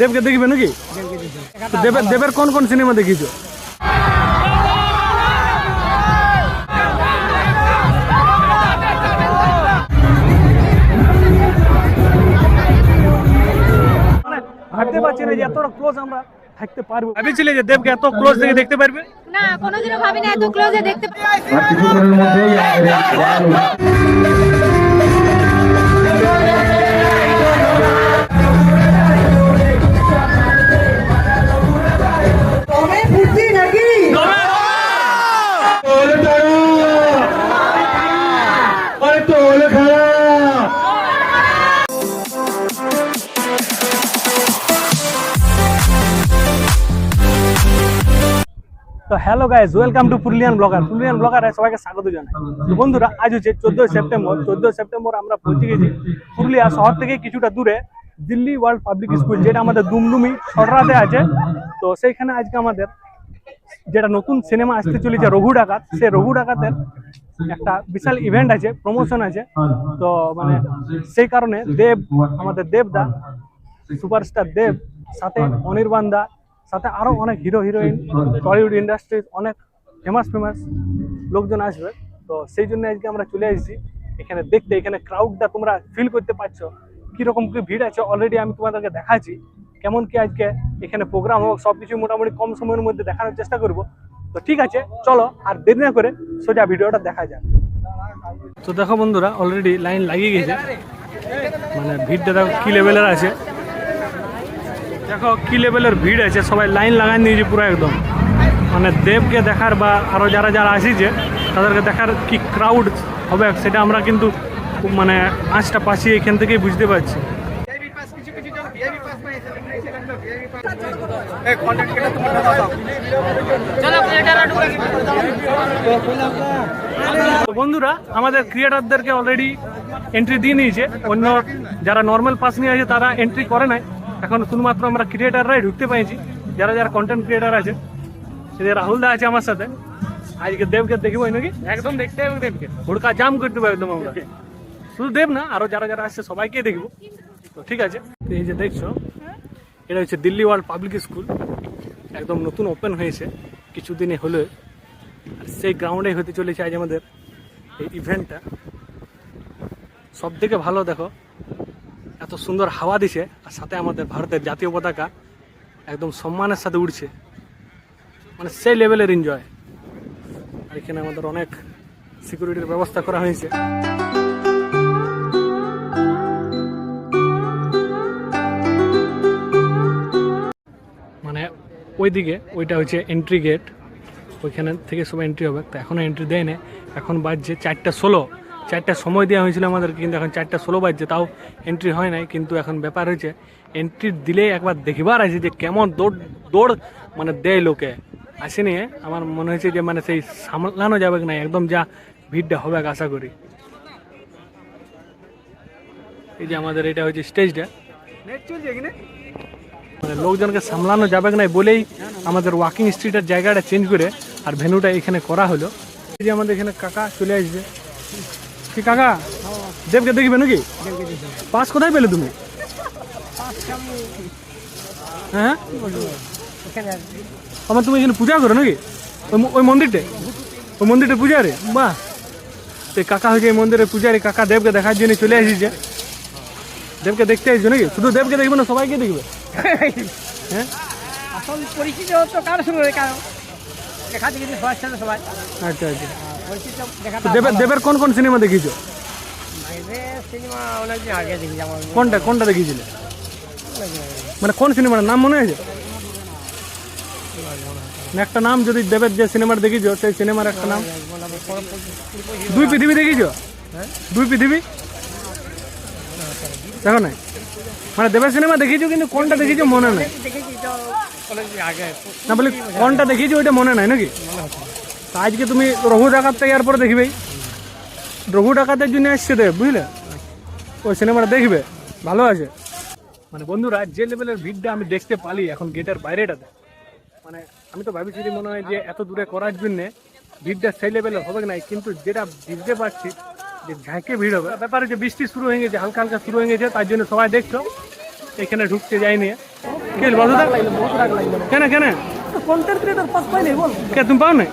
দেবকে দেখবে নাকি? তো দেবের দেবের কোন কোন সিনেমা দেখিছো? মানে ভাবতে পারছি না যে এতটা ক্লোজ আমরা থাকতে পারব। ভেবেছিলে যে দেবকে এত ক্লোজ থেকে দেখতে পারবে? না কোনোদিনও ভাবিনি এত ক্লোজে দেখতে আর hello guys welcome to Purulian blogger Purulian ব্লগারে সবাইকে স্বাগত জানাই। তো বন্ধুরা, আজ হচ্ছে চোদ্দোই সেপ্টেম্বর। চোদ্দোই সেপ্টেম্বর আমরা পৌঁছে গেছি পুরুলিয়া শহর থেকে কিছুটা দূরে দিল্লি ওয়ার্ল্ড পাবলিক স্কুল যেটা আমাদের দুমদুমি ছড়রাতে আছে। তো সেইখানে আজকে আমাদের যেটা নতুন সিনেমা আসতে চলেছে রঘু ডাকাত সেই রঘু ডাকাতের একটা বিশাল ইভেন্ট আছে প্রমোশন আছে। তো মানে সেই কারণে দেব, আমাদের দেবদা সুপারস্টার দেব, সাথে অনির্বাণ দা সাথে আরও অনেক হিরো হিরোইন টলিউড ইন্ডাস্ট্রির অনেক ফেমাস ফেমাস লোকজন আসবে। তো সেই জন্য আজকে আমরা চলে এসেছি। এখানে দেখতে, এখানে ক্রাউডটা তোমরা ফিল করতে পারছ। কীরকম কি ভিড় আছে? অলরেডি আমি তোমাদেরকে দেখাচ্ছি। কেমন কি আজকে এখানে প্রোগ্রাম হোক সব সবকিছু মোটামুটি কম সময়ের মধ্যে দেখানোর চেষ্টা করব। তো ঠিক আছে, চলো আর দেরি না করে সোজা ভিডিওটা দেখা যাক। তো দেখো বন্ধুরা অলরেডি লাইন লাগিয়ে গেছে। মানে ভিড়টা দেখো কি লেভেলের আছে। দেখো কি লেভেলের ভিড় আছে, সবাই লাইন লাগাই নিয়েছে পুরো একদম। মানে দেবকে দেখার বা আরও যারা যারা আসিছে, তাদেরকে দেখার কি ক্রাউড হবে সেটা আমরা কিন্তু মানে আঁচটা পাশি এখান থেকেই বুঝতে পারছি। বন্ধুরা, আমাদের ক্রিয়েটারদেরকে অলরেডি এন্ট্রি দিয়ে নিয়েছে। অন্য যারা নর্মাল পাস নিয়ে আছে, তারা এন্ট্রি করে নাই। এখন শুধুমাত্র আমরা ক্রিয়েটাররাই ঢুকতে পেয়েছি যারা যারা কন্টেন্ট ক্রিয়েটার আছে। সেদের রাহুল দা আছে আমার সাথে। আজকে দেবকে দেখব নাকি? একদম দেখতে হবে দেবকে। হুড়কা জাম করতে হবে একদম আমরা শুধু দেব না আরও যারা যারা আসছে সবাইকে দেখব। তো ঠিক আছে এই যে দেখছ এটা হচ্ছে দিল্লি ওয়ার্ল্ড পাবলিক স্কুল। একদম নতুন ওপেন হয়েছে। কিছুদিনে হলো। আর সেই গ্রাউন্ডে হতে চলেছে আজ আমাদের এই ইভেন্টটা সব থেকে ভালো দেখো। এত সুন্দর হাওয়া দিছে, আর সাথে আমাদের ভারতের জাতীয় পতাকা একদম সম্মানের সাথে উড়ছে। মানে সেই লেভেলের এনজয় আর এখানে আমাদের অনেক সিকিউরিটির ব্যবস্থা করা হয়েছে। মানে ওইদিকে ওইটা হচ্ছে এন্ট্রি গেট ওইখানে থেকে সবাই এন্ট্রি হবে। তো এখনও এন্ট্রি দেয় না এখন বাজছে চারটা ষোলো। চারটা সময় দেওয়া হয়েছিল আমাদের কিন্তু এখন চারটা ষোলো বাজছে তাও এন্ট্রি হয় নাই কিন্তু এখন ব্যাপার হয়েছে এন্ট্রি দিলে একবার দেখবার আছে যে কেমন দৌড় দৌড় মানে দেয় লোকে। আসে নিয়ে আমার মনে হয়েছে যে মানে সেই সামলানো যাবে না একদম যা ভিড়টা হবে আশা করি। এই যে আমাদের এটা হচ্ছে স্টেজটা। মানে লোকজনকে সামলানো যাবে না বলেই আমাদের ওয়াকিং স্ট্রিটের জায়গাটা চেঞ্জ করে আর ভেন্যুটা এখানে করা হলো। এই যে আমাদের এখানে কাকা চলে আসবে। কি কাকা? দেবকে দেখবে নাকি? পাস কোথায় পেলে তুমি? হ্যাঁ? আমার তুমি এখানে পূজা করো নাকি? ওই মন্দিরটা? ওই মন্দিরটা পূজারে? বাহ! তো কাকা হয়েছে এই মন্দিরের পূজারি। কাকা দেবকে দেখার জন্য চলে আসিছে দেবকে দেখতে আসছো নাকি? শুধু দেবকে দেখবে না সবাইকে দেখবে? হ্যাঁ? আসল পরিচিত তো কারোর সঙ্গে কারও দেখা দেখি সবাই। আচ্ছা আচ্ছা। দেবের দেবের কোন কোন সিনেমা দেখিছো সিনেমা অনেকদিন আগে দেখি কোনটা কোনটা দেখিয়েছিলে মানে কোন সিনেমার নাম মনে আছে একটা নাম যদি দেবের যে সিনেমাটা দেখিছো সেই সিনেমার একটা নাম দুই পৃথিবী দেখিছো দুই পৃথিবী দেখো নাই মানে দেবের সিনেমা দেখিছো কিন্তু কোনটা দেখিছো মনে নাই না বলি কোনটা দেখিছো ওইটা মনে নাই নাকি আজকে তুমি রঘু ডাকাতটা ইয়ার পরে দেখবেই রঘু ডাকাতের জন্য এসছে দেব বুঝলে? ওই সিনেমাটা দেখবে ভালো আছে। মানে বন্ধুরা যে লেভেলের ভিড়টা আমি দেখতে পালি এখন গেটের বাইরেটাতে মানে আমি তো ভাবছি যে মনে হয় যে এত দূরে করার জন্যে ভিড়টা সেই লেভেলের হবে না কিন্তু যেটা বুঝতে পারছি যে ঝাঁকে ভিড় হবে। ব্যাপারে যে বৃষ্টি শুরু হয়ে গেছে হালকা হালকা শুরু হয়ে গেছে তার জন্য সবাই দেখছ এখানে ঢুকতে যায়নি। কেন কেন? কন্টেন্ট ক্রিয়েটর পাস পাই নাই বল। কে তুমি পাও না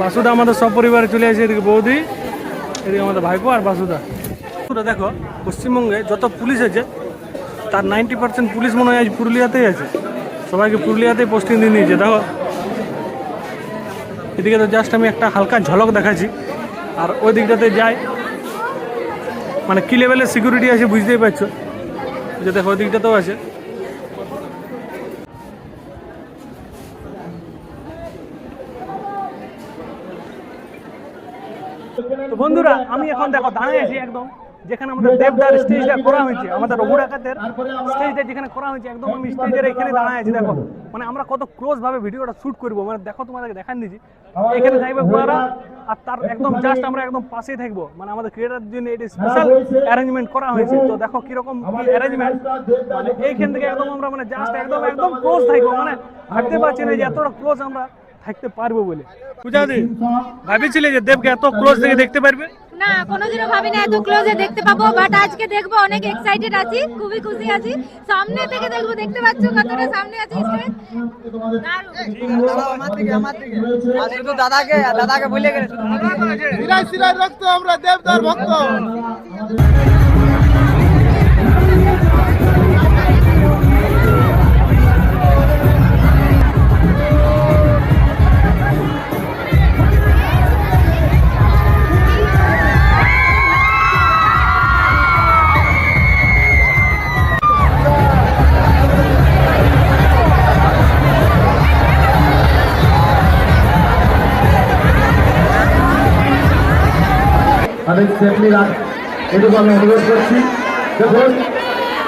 বাসুদা আমাদের সব পরিবারে চলে আসে এদিকে বৌদি, এদিকে আমাদের ভাইপো আর বাসুদা। বাসুদা, দেখো, পশ্চিমবঙ্গে যত পুলিশ আছে, তার নাইনটি পার্সেন্ট পুলিশ মনে হয় আজ পুরুলিয়াতেই আছে। সবাইকে পুরুলিয়াতেই পোস্টিং দিয়ে নিয়েছে দেখো। এদিকে তো জাস্ট আমি একটা হালকা ঝলক দেখাচ্ছি, আর ওই দিকটাতে যাই। মানে কি লেভেলের সিকিউরিটি আছে বুঝতেই পারছ? যে দেখো তো দিকটাতেও আছে বন্ধুরা আমি এখন দেখো দাঁড়িয়ে আছি একদম। যেখানে আমাদের দেবদার স্টেজটা করা হয়েছে আমাদের রঘু ডাকাতের স্টেজটা যেখানে করা হয়েছে একদম আমি স্টেজের এখানে দাঁড়ায় আছি দেখো। মানে আমরা কত ক্লোজ ভাবে ভিডিওটা শুট করব মানে দেখো তোমাদেরকে দেখান দিচ্ছি এখানে থাকবে ওরা আর তার একদম জাস্ট আমরা একদম পাশেই থাকব। মানে আমাদের ক্রিয়েটার জন্য এটা স্পেশাল অ্যারেঞ্জমেন্ট করা হয়েছে। তো দেখো কীরকম কি অ্যারেঞ্জমেন্ট মানে এইখান থেকে একদম আমরা মানে জাস্ট একদম একদম ক্লোজ থাকব। মানে ভাবতে পারছি না যে এতটা ক্লোজ আমরা থাকতে পারব বলে। পূজাদি ভাবিছিলে যে দেবকে এত ক্লোজ থেকে দেখতে পারবে? না কোনোদিনও ভাবি না এত ক্লোজে দেখতে পাবো বাট আজকে দেখব অনেক এক্সাইটেড আছি খুবই খুশি আছি। সামনে থেকে দেখব দেখতে পাচ্ছ কতটা সামনে আছে শুধু দাদাকে দাদাকে বলে গেলে রক্ত আমরা দেবদার ভক্ত। সেফলি এটুকু আমি অনুরোধ করছি দেখুন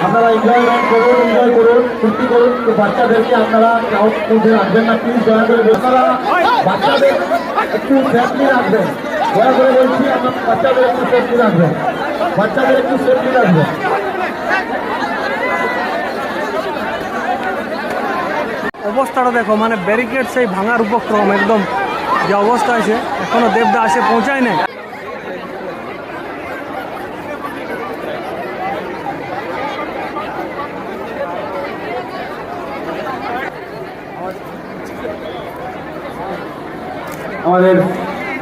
আপনারা এনজয়মেন্ট করুন এনজয় করুন, ফুর্তি করুন। তো বাচ্চাদেরকে আপনারা রাখবেন না প্লিজ দয়া করে বাচ্চাদের একটু সেফলি রাখবেন। দয়া করে বলছি, আপনার বাচ্চাদের একটু সেফলি রাখবেন। বাচ্চাদের একটু সেফলি রাখবেন। অবস্থাটা দেখো মানে ব্যারিকেড সেই ভাঙার উপক্রম একদম। যে অবস্থা আছে এখনও দেবদা আসে, পৌঁছায় নাই। আমাদের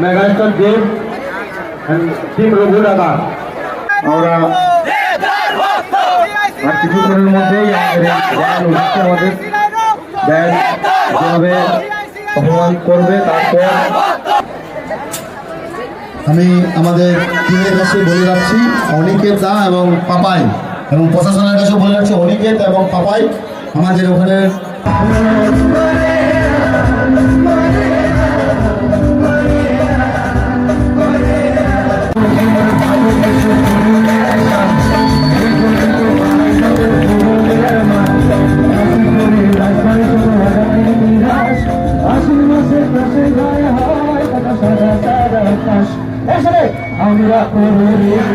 মেগাস্টার দেব টিম রঘু দাদা। আমরা আর কিছুক্ষণের মধ্যেই আমাদের আমাদের ব্যান্ড যেভাবে অপমান করবে, তারপর আমি আমাদের টিমের কাছে বলে রাখছি, অনিকেত দা এবং পাপাই এবং প্রশাসনের কাছে বলে রাখছি, অনিকেত এবং পাপাই আমাদের ওখানে আপনারা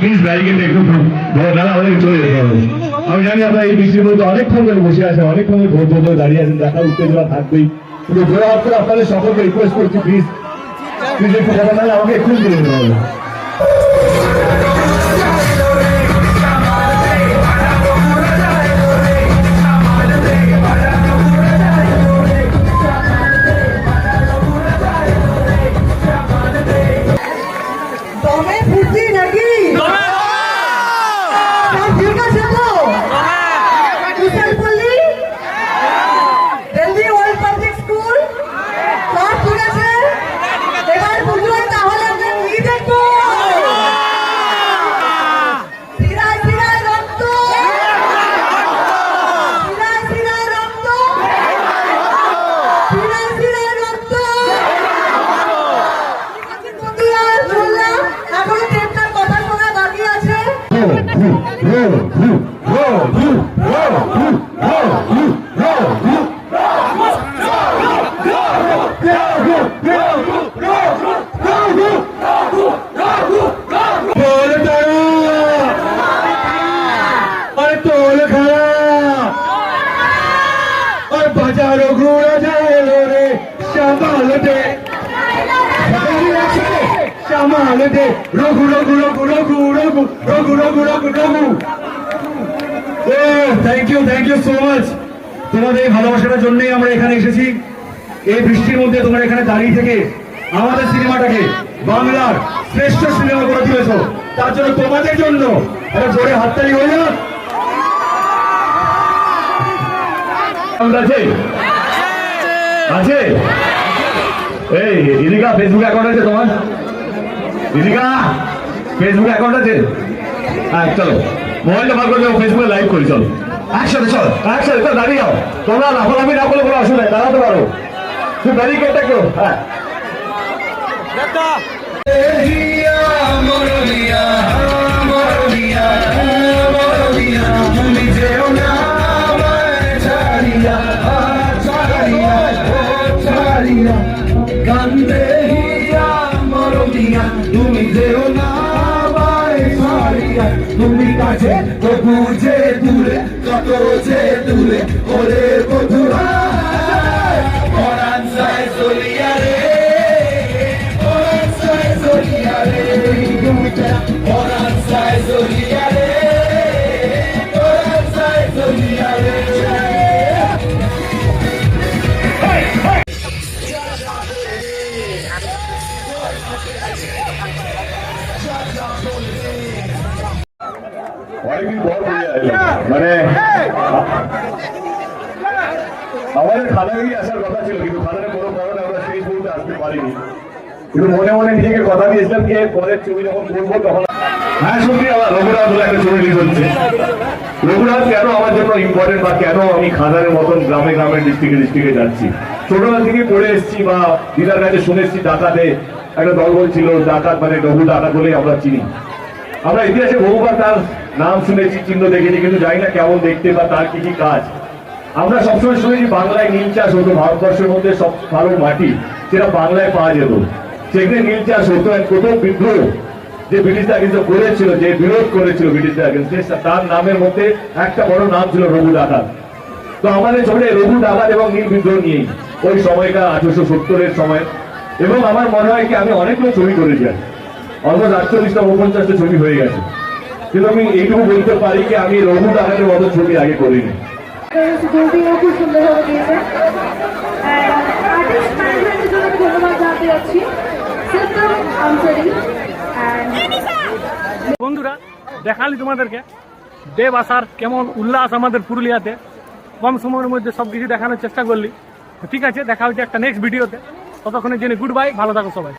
প্লিজ ব্যারিকেড একটু না আমাদের চলে যেতে হবে। আমি জানি আপনারা এই বৃষ্টির মধ্যে অনেকক্ষণ ধরে বসে আছে অনেকক্ষণ ধরে ধৈর্য ধরে দাঁড়িয়ে আছেন দেখার উত্তেজনা থাকবেই। কিন্তু জোরে হাত করে আপনাদের সকলকে রিকোয়েস্ট করছি প্লিজ প্লিজ একটু কথা নাহলে আমাকে এক্ষুনি চলে যেতে হবে। দমে aquí. আমাদের Raghu Raghu Raghu Raghu Raghu Raghu Raghu Raghu Raghu. Thank you thank you so much তোমাদের এই ভালোবাসাটার জন্যই আমরা এখানে এসেছি। এই বৃষ্টির মধ্যে তোমরা এখানে দাঁড়িয়ে থেকে আমাদের সিনেমাটাকে বাংলার শ্রেষ্ঠ সিনেমা করে তুলেছ। তার জন্য তোমাদের জন্য একটা জোরে হাততালি হয়ে যাক। আছে। এই রিলিকা ফেসবুক অ্যাকাউন্ট আছে তোমার? দিদিকা ফেসবুক অ্যাকাউন্ট আছে? হ্যাঁ চলো। মোবাইলটা বার করে ফেসবুকে লাইভ করি চলো। একসাথে চল। একসাথে চল দাঁড়িয়ে যাও। তোমরা লাফালাফি না করলে কোনো অসুবিধা নেই দাঁড়াতে পারো। তুই ব্যারিকেডটা কেউ হ্যাঁ। কান্দে তুমি যেও না তুমি কাছে তবু যে দূরে কত যে দূরে ওরে মানে আমাদের খাদাগিরি আসার কথা ছিল, কিন্তু কোনো কারণে আমরা সেই আসতে পারিনি। কিন্তু মনে মনে নিজেকে কথা দিয়েছিলাম যে পরের ছবি যখন করব তখন হ্যাঁ সত্যি আমার রঘুনাথ একটা ছবি হচ্ছে রঘুনাথ কেন আমার জন্য ইম্পর্টেন্ট বা কেন আমি খাদানের মতন গ্রামে গ্রামে ডিস্ট্রিক্টে ডিস্ট্রিক্টে যাচ্ছি? ছোটবেলা থেকে পড়ে এসেছি বা দিদার কাছে শুনে এসেছি ডাকাতে একটা দলবল ছিল ডাকাত মানে ডবু ডাকাত বলে আমরা চিনি। আমরা ইতিহাসে বহুবার তার নাম শুনেছি চিহ্ন দেখেছি কিন্তু জানি না কেমন দেখতে বা তার কি কি কাজ। আমরা সবসময় শুনেছি বাংলায় নীল চাষ হতো ভারতবর্ষের মধ্যে সব ভালো মাটি সেটা বাংলায় পাওয়া যেত। সেখানে নীল চাষ হতো এক প্রথম বিদ্রোহ যে ব্রিটিশরা কিন্তু করেছিল যে বিরোধ করেছিল ব্রিটিশরা against, তার নামের মধ্যে একটা বড় নাম ছিল রঘু ডাকাত। তো আমাদের ছবিটা রঘু ডাকাত এবং নীল বিদ্রোহ নিয়েই। ওই সময়টা আঠারোশো সত্তরের সময় এবং আমার মনে হয় কি, আমি অনেকগুলো ছবি করেছি। অলমোস্ট আটচল্লিশটা উনপঞ্চাশটা ছবি হয়ে গেছে। কিন্তু আমি এইটুকু বলতে পারি কি, আমি রঘু দানের মতো ছবি আগে করিনি। বন্ধুরা, দেখালি তোমাদেরকে। দেব আসার কেমন উল্লাস আমাদের পুরুলিয়াতে। কম সময়ের মধ্যে সব কিছু দেখানোর চেষ্টা করলি। ঠিক আছে, দেখা হচ্ছে একটা নেক্সট ভিডিওতে ততক্ষণের জন্য গুড বাই ভালো থাকো সবাই।